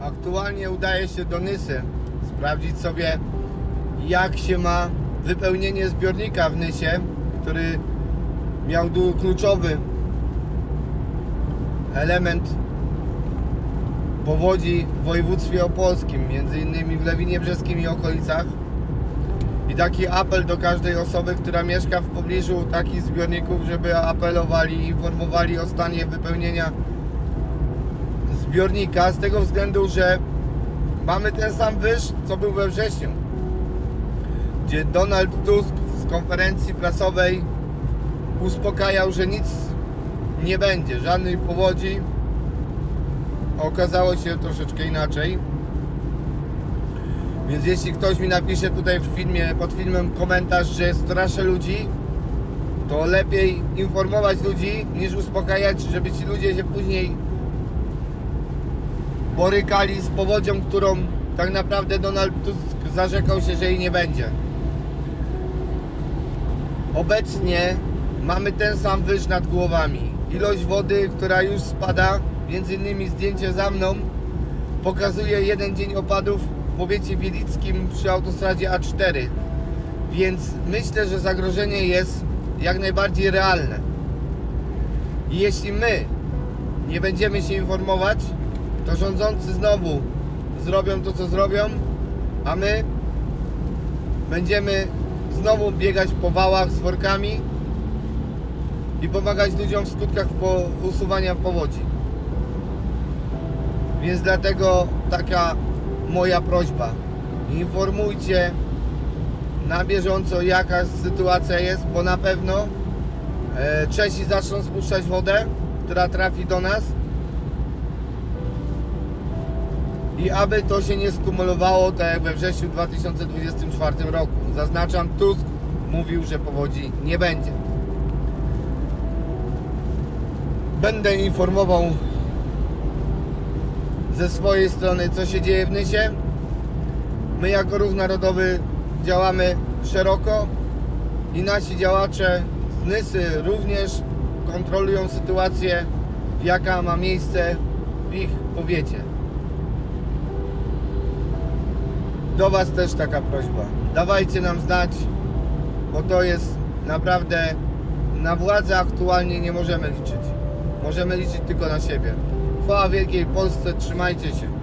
Aktualnie udaje się do Nysy sprawdzić sobie jak się ma wypełnienie zbiornika w Nysie, który miał kluczowy element powodzi w województwie opolskim, między innymi w Lewinie Brzeskim i okolicach. I taki apel do każdej osoby, która mieszka w pobliżu takich zbiorników, żeby apelowali, informowali o stanie wypełnienia zbiornika z tego względu, że mamy ten sam wyż, co był we wrześniu, gdzie Donald Tusk z konferencji prasowej uspokajał, że nic nie będzie, żadnej powodzi. Okazało się troszeczkę inaczej. Więc jeśli ktoś mi napisze tutaj w filmie, pod filmem komentarz, że straszę ludzi, to lepiej informować ludzi niż uspokajać, żeby ci ludzie się później borykali z powodzią, którą tak naprawdę Donald Tusk zarzekał się, że jej nie będzie. Obecnie mamy ten sam wyż nad głowami. Ilość wody, która już spada, między innymi zdjęcie za mną, pokazuje jeden dzień opadów w powiecie wielickim przy autostradzie A4. Więc myślę, że zagrożenie jest jak najbardziej realne. I jeśli my nie będziemy się informować, to rządzący znowu zrobią to, co zrobią, a my będziemy znowu biegać po wałach z workami i pomagać ludziom w skutkach po usuwania powodzi. Więc dlatego taka moja prośba. Informujcie na bieżąco jaka sytuacja jest, bo na pewno e, Czesi zaczną spuszczać wodę, która trafi do nas i aby to się nie skumulowało tak jak we wrześniu 2024 roku. Zaznaczam, Tusk mówił, że powodzi nie będzie. Będę informował ze swojej strony, co się dzieje w Nysie. My jako Ruch Narodowy działamy szeroko i nasi działacze z Nysy również kontrolują sytuację, jaka ma miejsce w ich powiecie. Do Was też taka prośba. Dawajcie nam znać, bo to jest naprawdę na władzę aktualnie nie możemy liczyć. Możemy liczyć tylko na siebie. Chwała Wielkiej Polsce, trzymajcie się.